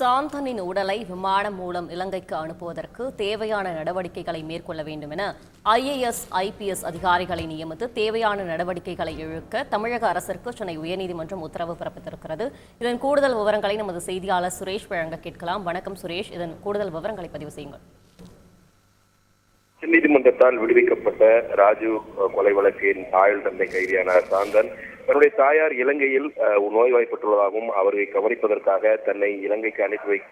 சாந்தனின் உடலை விமானம் மூலம் இலங்கைக்கு அனுப்புவதற்கு தேவையான நடவடிக்கைகளை மேற்கொள்ள வேண்டும் என ஐஏஎஸ் ஐபிஎஸ் அதிகாரிகளை நியமித்து தேவையான நடவடிக்கைகளை இழுக்க தமிழக அரசிற்கு சென்னை உயர்நீதிமன்றம் உத்தரவு பிறப்பித்திருக்கிறது. இதன் கூடுதல் விவரங்களை நமது செய்தியாளர் சுரேஷ் வழங்க கேட்கலாம். வணக்கம் சுரேஷ். இதன் கூடுதல் விவரங்களை பதிவு செய்யுங்கள். நீதிமன்றத்தால் விடுவிக்கப்பட்ட ராஜு கொலை வழக்கின் ஆயுள் தந்தை கைதியான சாந்தன் தன்னுடைய தாயார் இலங்கையில் நோய்வாய்ப்பட்டுள்ளதாகவும் அவரை கவனிப்பதற்காக தன்னை இலங்கைக்கு அனுப்பி வைக்க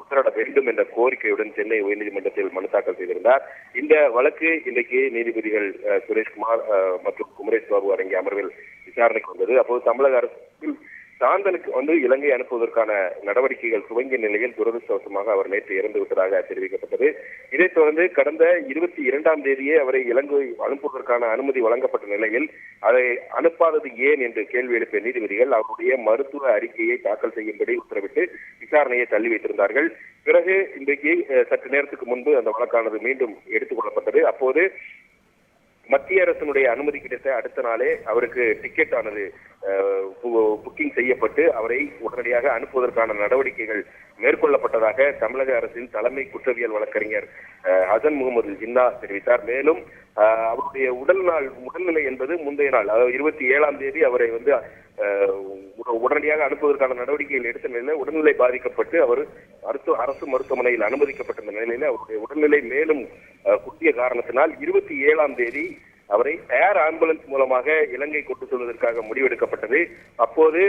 உத்தரவிட வேண்டும் என்ற கோரிக்கையுடன் சென்னை உயர்நீதிமன்றத்தில் மனு தாக்கல் செய்திருந்தார். இந்த வழக்கு இன்றைக்கு நீதிபதிகள் சுரேஷ்குமார் அஹ், மற்றும் குமரேஷ் பாபு அடங்கிய அமர்வில் விசாரணைக்கு வந்தது. அப்போது தமிழக அரசில் சாந்தனுக்கு வந்து இலங்கை அனுப்புவதற்கான நடவடிக்கைகள் துவங்கிய நிலையில் துரதிருஷ்டவசமாக அவர் நேற்று இறந்து விட்டதாக தெரிவிக்கப்பட்டது. இதைத் தொடர்ந்து கடந்த இருபத்தி இரண்டாம் தேதியே அவரை இலங்கை அனுப்புவதற்கான அனுமதி வழங்கப்பட்ட நிலையில் அதை அனுப்பாதது ஏன் என்று கேள்வி எழுப்பிய நீதிபதிகள் அவருடைய மருத்துவ அறிக்கையை தாக்கல் செய்யும்படி உத்தரவிட்டு விசாரணையை தள்ளி வைத்திருந்தார்கள். பிறகு இன்றைக்கு சற்று நேரத்துக்கு முன்பு அந்த வழக்கானது மீண்டும் எடுத்துக் கொள்ளப்பட்டது. அப்போது மத்திய அரசினுடைய அனுமதி கிடைத்த அடுத்த நாளே அவருக்கு டிக்கெட் ஆனது பு- புக்கிங் செய்யப்பட்டு அவரை உடனடியாக அனுப்புவதற்கான நடவடிக்கைகள் மேற்கொள்ளப்பட்டதாக தமிழக அரசின் தலைமை குற்றவியல் வழக்கறிஞர் அஹ், ஹசன் முகமது ஜின்னா தெரிவித்தார். மேலும் அவருடைய உடல் நாள் உடல்நிலை என்பது முந்தைய நாள் அதாவது இருபத்தி ஏழாம் தேதி அவரை வந்து உடனடியாக அனுப்புவதற்கான நடவடிக்கைகள் எடுத்த நிலையில உடல்நிலை பாதிக்கப்பட்டு அவர் மருத்துவ அரசு மருத்துவமனையில் அனுமதிக்கப்பட்ட நிலையில அவருடைய உடல்நிலை மேலும் குட்டிய காரணத்தினால் இருபத்தி ஏழாம் தேதி அவரை ஏர் ஆம்புலன்ஸ் மூலமாக இலங்கை கொண்டு செல்வதற்காக முடிவெடுக்கப்பட்டது. அப்போது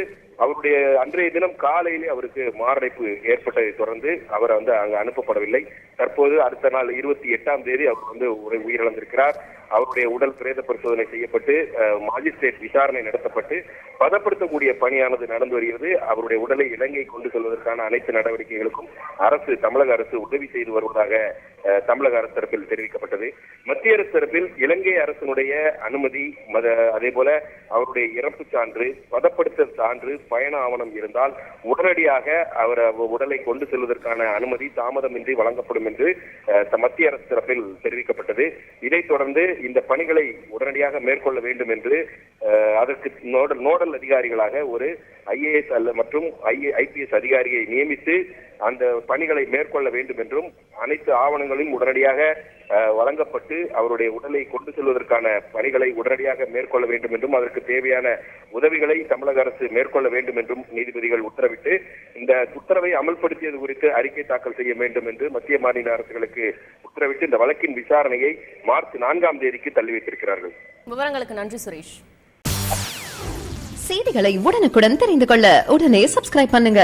அவருடைய அன்றைய தினம் காலையிலே அவருக்கு மாரடைப்பு ஏற்பட்டதை தொடர்ந்து அவர் வந்து அங்கு அனுப்பப்படவில்லை. தற்போது அடுத்த நாள் இருபத்தி எட்டாம் தேதி அவர் வந்து உயிரிழந்திருக்கிறார். அவருடைய உடல் பிரேத பரிசோதனை செய்யப்பட்டு மாஜிஸ்ட்ரேட் விசாரணை நடத்தப்பட்டு பதப்படுத்தக்கூடிய பணியானது நடந்து வருகிறது. அவருடைய உடலை இலங்கை கொண்டு செல்வதற்கான அனைத்து நடவடிக்கைகளுக்கும் அரசு தமிழக அரசு உதவி செய்து வருவதாக தமிழக அரசு தரப்பில் தெரிவிக்கப்பட்டது. மத்திய அரசு தரப்பில் இலங்கை அரசு அரசினுடைய அனுமதி மத அதே போல அவருடைய இறப்பு சான்று பதப்படுத்தல் சான்று பயண ஆவணம் இருந்தால் உடனடியாக அவர் உடலை கொண்டு செல்வதற்கான அனுமதி தாமதமின்றி வழங்கப்படும் என்று மத்திய அரசு தரப்பில் தெரிவிக்கப்பட்டது. இதைத் தொடர்ந்து இந்த பணிகளை உடனடியாக மேற்கொள்ள வேண்டும் என்று அதற்கு நோடல் நோடல் அதிகாரிகளாக ஒரு ஐஏஎஸ் அல்ல மற்றும் ஐபிஎஸ் அதிகாரியை நியமித்து அந்த பணிகளை மேற்கொள்ள வேண்டும் என்றும் அனைத்து ஆவணங்களும் உடனடியாக வழங்கப்பட்டு அவருடைய உடலை கொண்டு செல்வதற்கான பணிகளை உடனடியாக மேற்கொள்ள வேண்டும் என்றும் அதற்கு தேவையான உதவிகளை தமிழக அரசு மேற்கொள்ள வேண்டும் என்றும் நீதிபதிகள் உத்தரவிட்டு இந்த உத்தரவை அமல்படுத்தியது குறித்து அறிக்கை தாக்கல் செய்ய வேண்டும் என்று மத்திய மாநில அரசுகளுக்கு உத்தரவிட்டு இந்த வழக்கின் விசாரணையை மார்ச் நான்காம் தேதிக்கு தள்ளி வைத்திருக்கிறார்கள். விவரங்களுக்கு நன்றி சுரேஷ். செய்திகளை உடனுக்குடன் தெரிந்து கொள்ள உடனே சப்ஸ்கிரைப் பண்ணுங்க.